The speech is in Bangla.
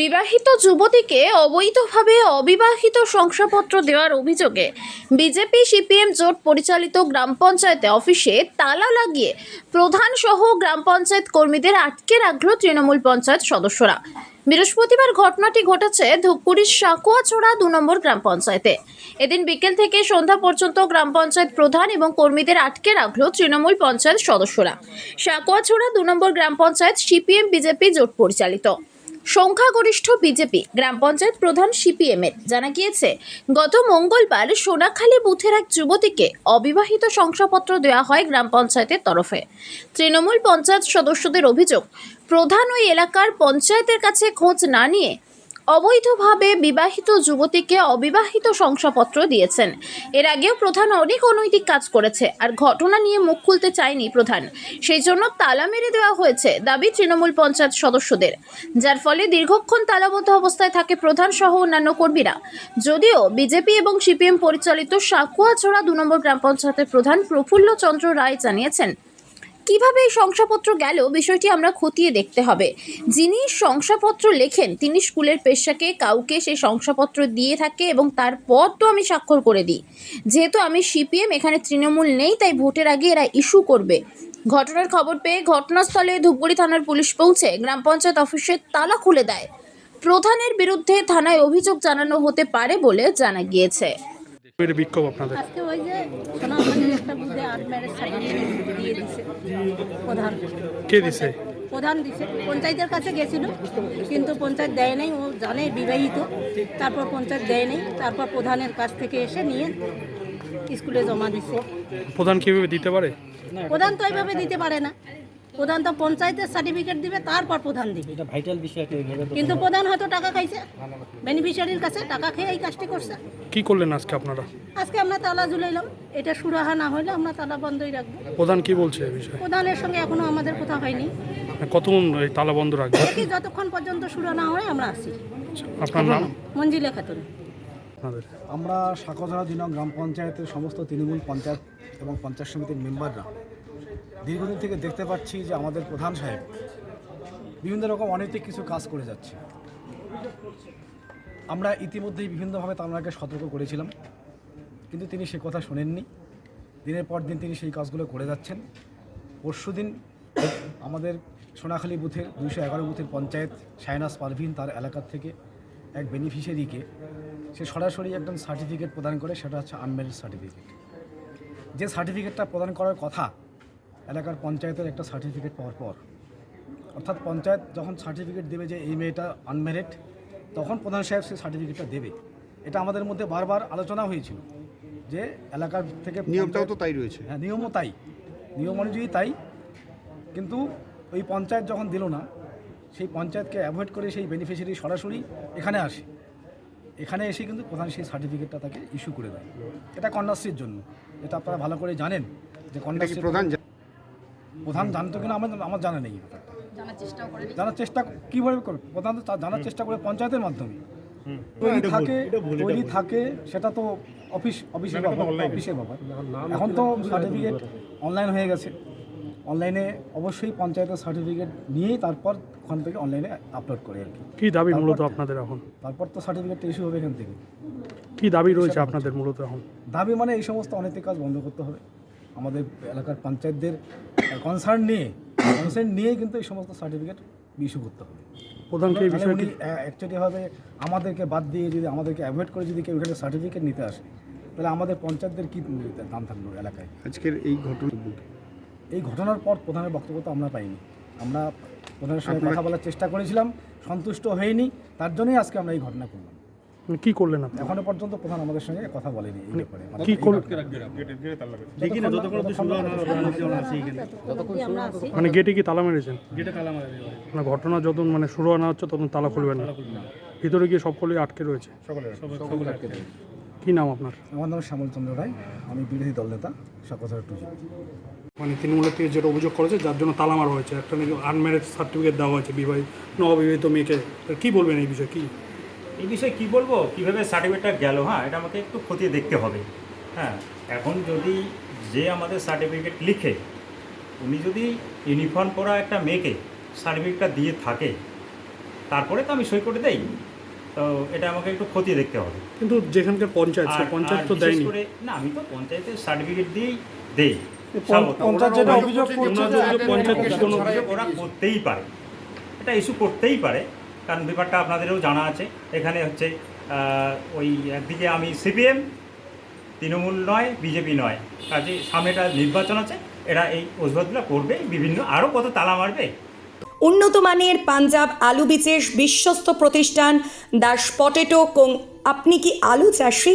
বিবাহিত যুবতীকে অবৈধভাবে অবিবাহিত শংসাপত্র দেওয়ার অভিযোগে বিজেপি সিপিএম জোট পরিচালিত গ্রাম পঞ্চায়েতে অফিসে তালা লাগিয়ে প্রধান সহ গ্রাম পঞ্চায়েত কর্মীদের আটকে রাখল তৃণমূল পঞ্চায়েত সদস্যরা। বৃহস্পতিবার ঘটনাটি ঘটেছে ধূপগুড়ির সাকুয়াছড়া দু নম্বর গ্রাম পঞ্চায়েতে। এদিন বিকেল থেকে সন্ধ্যা পর্যন্ত গ্রাম পঞ্চায়েত প্রধান এবং কর্মীদের আটকে রাখল তৃণমূল পঞ্চায়েত সদস্যরা। সাকুয়াছড়া দু নম্বর গ্রাম পঞ্চায়েত সিপিএম বিজেপি জোট পরিচালিত। সংখ্যাগরিষ্ঠ বিজেপি, গ্রাম পঞ্চায়েত প্রধান সিপিএম এর। জানা গিয়েছে, গত মঙ্গলবার সোনাখালী বুথের এক যুবতীকে অবিবাহিত শংসাপত্র দেওয়া হয় গ্রাম পঞ্চায়েতের তরফে। তৃণমূল পঞ্চায়েত সদস্যদের অভিযোগ, প্রধান ওই এলাকার পঞ্চায়েতের কাছে খোঁজ না নিয়ে অবৈধভাবে বিবাহিত যুবতীকে অবিবাহিত শংসাপত্র দিয়েছেন। এর আগেও প্রধান অনেক অনৈতিক কাজ করেছে আর ঘটনা নিয়ে মুখ খুলতে চায়নি প্রধান। সেই জন্য তালা মেরে দেওয়া হয়েছে দাবি তৃণমূল পঞ্চায়েত সদস্যদের। যার ফলে দীর্ঘক্ষণ তালাবদ্ধ অবস্থায় থাকে প্রধান সহ অন্যান্য কর্মীরা। যদিও বিজেপি এবং সিপিএম পরিচালিত সাকুয়াছড়া দু নম্বর গ্রাম পঞ্চায়েতের প্রধান প্রফুল্ল চন্দ্র রায় জানিয়েছেন কীভাবে এই শংসাপত্র গেল বিষয়টি আমরা খতিয়ে দেখতে হবে। যিনি শংসাপত্র লেখেন, তিনি স্কুলের পেশাকে, কাউকে সেই শংসাপত্র দিয়ে থাকে এবং তারপর তো আমি স্বাক্ষর করে দিই। যেহেতু আমি সিপিএম, এখানে তৃণমূল নেই, তাই ভোটের আগে এরা ইস্যু করবে। ঘটনার খবর পেয়ে ঘটনাস্থলে ধূপগুড়ি থানার পুলিশ পৌঁছে গ্রাম পঞ্চায়েত অফিসের তালা খুলে দেয়। প্রধানের বিরুদ্ধে থানায় অভিযোগ জানানো হতে পারে বলে জানা গিয়েছে। এর বিক্ষোভ আপনাদের? আজকে ওই যে সোনামণির একটা বুধে আর্ট ম্যারেজ সার্টিফিকেট দিয়ে দিছে প্রধান। কে দিছে? প্রধান দিছে। পঞ্চায়েতের কাছে গেছিল কিন্তু পঞ্চায়েত দেয় নাই ও জানে বিবাহিত। তারপর পঞ্চায়েত দেয় নাই তারপর প্রধানের কাছ থেকে এসে নিয়ে স্কুলে জমা দিছে। প্রধান কীভাবে দিতে পারে? প্রধান তো এইভাবে দিতে পারে না। প্রধান তো পঞ্চায়েতের সার্টিফিকেট দিবে তারপর প্রধান দিবে। এটা ভাইটাল বিষয় কিন্তু প্রধান হয়তো টাকা খাইছে। বেনিফিশিয়ারির কাছে টাকা খেয়ে এই কাজটি করছে। কি করলেন আজকে আপনারা? আজকে আমরা তালা ঝুলাইলাম। এটা সুরাহা না হলে আমরা তালা বন্ধই রাখব। প্রধান কি বলছে এই বিষয়ে? প্রধানের সঙ্গে এখনও আমাদের কথা হয়নি। কতক্ষণ এই তালা বন্ধ রাখবে দেখি যতক্ষণ পর্যন্ত সুরা না হয় আমরা আসি। আপনার নাম? মঞ্জিলা খাতুন। আমরা সাকোঝরা দিনক গ্রাম পঞ্চায়েতের সমস্ত তৃণমূল পঞ্চায়েত এবং পঞ্চায়েত সমিতির মেম্বাররা দীর্ঘদিন থেকে দেখতে পাচ্ছি যে আমাদের প্রধান সাহেব বিভিন্ন রকম অনৈতিক কিছু কাজ করে যাচ্ছে। আমরা ইতিমধ্যেই বিভিন্নভাবে তাকে সতর্ক করেছিলাম, কিন্তু তিনি সে কথা শোনেননি। দিনের পর দিন তিনি সেই কাজগুলো করে যাচ্ছেন। পরশুদিন আমাদের সোনাখালী বুথের দুইশো এগারো বুথের পঞ্চায়েত শায়নাজ পারভিন তার এলাকার থেকে এক বেনিফিশিয়ারিকে সে সরাসরি একজন সার্টিফিকেট প্রদান করে, সেটা হচ্ছে আনম্যারিড সার্টিফিকেট যে সার্টিফিকেটটা প্রদান করার কথা এলাকার পঞ্চায়েতের একটা সার্টিফিকেট পাওয়ার পর। অর্থাৎ পঞ্চায়েত যখন সার্টিফিকেট দেবে যে এই মেয়েটা আনম্যারিড তখন প্রধান সাহেব সেই সার্টিফিকেটটা দেবে। এটা আমাদের মধ্যে বারবার আলোচনা হয়েছিল যে এলাকার থেকে নিয়মটাও তো তাই রয়েছে। হ্যাঁ নিয়মও তাই। নিয়ম অনুযায়ী তাই। কিন্তু ওই পঞ্চায়েত যখন দিল না সেই পঞ্চায়েতকে অ্যাভয়েড করে সেই বেনিফিশিয়ারি সরাসরি এখানে আসে। এখানে এসে কিন্তু প্রধান সেই সার্টিফিকেটটা তাকে ইস্যু করে দেয়। এটা কন্যাশ্রীর জন্য। এটা আপনারা ভালো করে জানেন যে কন্যাশ্রী প্রধান প্রধান জানতো কিনা আমার আমার জানা নেই জানার চেষ্টা কীভাবে করবে? প্রধান তো জানার চেষ্টা করে পঞ্চায়েতের মাধ্যমে। তৈরি থাকে তৈরি থাকে সেটা তো অফিস অফিসের ব্যাপার অফিসের ব্যাপার। এখন তো সার্টিফিকেট অনলাইন হয়ে গেছে। অনলাইনে অবশ্যই পঞ্চায়েতের সার্টিফিকেট নিয়েই তারপর ওখান থেকে অনলাইনে আপলোড করে আর কি। কি দাবি মূলত আপনাদের এখন? তারপর তো সার্টিফিকেটটা ইস্যু হবে এখান থেকে। কি দাবি রয়েছে আপনাদের মূলত এখন? দাবি মানে এই সমস্ত অনৈতিক কাজ বন্ধ করতে হবে। আমাদের এলাকার পঞ্চায়েতদের কনসার্ন নিয়ে কনসার্ন নিয়ে কিন্তু এই সমস্ত সার্টিফিকেট ইস্যু করতে হবে। প্রধানকে এই বিষয়টি উনি অ্যাকচুয়ালি হবে আমাদেরকে বাদ দিয়ে যদি আমাদেরকে অ্যাভয়েড করে যদি কেউ এখানে সার্টিফিকেট নিতে আসে তাহলে আমাদের পঞ্চায়েতদের কী দাম থাকল এলাকায়? আজকের এই ঘটনা এই ঘটনার পর প্রধানের বক্তব্য তো আমরা পাইনি। আমরা প্রধানের সঙ্গে কথা বলার চেষ্টা করেছিলাম সন্তুষ্ট হয়নি তার জন্যই আজকে আমরা এই ঘটনা করলাম। কি করলেন আপনি? এখনও পর্যন্ত প্রধান আমাদের সঙ্গে কথা বলেনি এই ব্যাপারে। মানে কি এই কর দেখি না যতক্ষণ অব্দি শুরু হয় না, যতক্ষণ আমরা মানে গেটে কি তালা মেরেছেন? মানে ঘটনা যখন মানে শুরু না হচ্ছে তখন তালা খুলবে না। ভিতরে গিয়ে সকলেই আটকে রয়েছে। কি নাম আপনার? আমার নাম শ্যামল চন্দ্র রায়। আমি বিরোধী দল নেতা সকথার টুজি মানে তৃণমূলের থেকে যেটা অভিযোগ করেছে যার জন্য তালা মারা হয়েছে। একটা নাকি আনম্যারেজ সার্টিফিকেট দেওয়া হয়েছে বিবাহিত নববিবাহিত মেয়েকে। কি বলবেন এই বিষয়ে? কি? এই বিষয়ে কি বলব? কীভাবে সার্টিফিকেটটা গেল হ্যাঁ এটা আমাকে একটু খতিয়ে দেখতে হবে। হ্যাঁ এখন যদি যে আমাদের সার্টিফিকেট লিখে উনি যদি ইউনিফর্ম পরা একটা মেয়েকে সার্টিফিকেটটা দিয়ে থাকে তারপরে তো আমি সই করে দেই। তো এটা আমাকে একটু খতিয়ে দেখতে হবে। কিন্তু যেখানকার পঞ্চায়েত পঞ্চায়েত তো দেয়নি। করে না আমি তো পঞ্চায়েতের সার্টিফিকেট দিয়েই দেই। পঞ্চায়েত যেটা অভিযোগ করছে পঞ্চায়েত ওরা করতেই পারে। এটা ইস্যু করতেই পারে। কারণ ব্যাপারটা আপনাদেরও জানা আছে। এখানে হচ্ছে ওই একদিকে আমি সিপিএম, তৃণমূল নয়, বিজেপি নয়। কাজে সামনেটা নির্বাচন আছে, এরা এই অজুহাতগুলো করবে, বিভিন্ন আরও কত তালা মারবে। উন্নত মানের পাঞ্জাব আলু বীজের বিশ্বস্ত প্রতিষ্ঠান, দাস পটেটো কোং, আপনি কি আলু চাষি?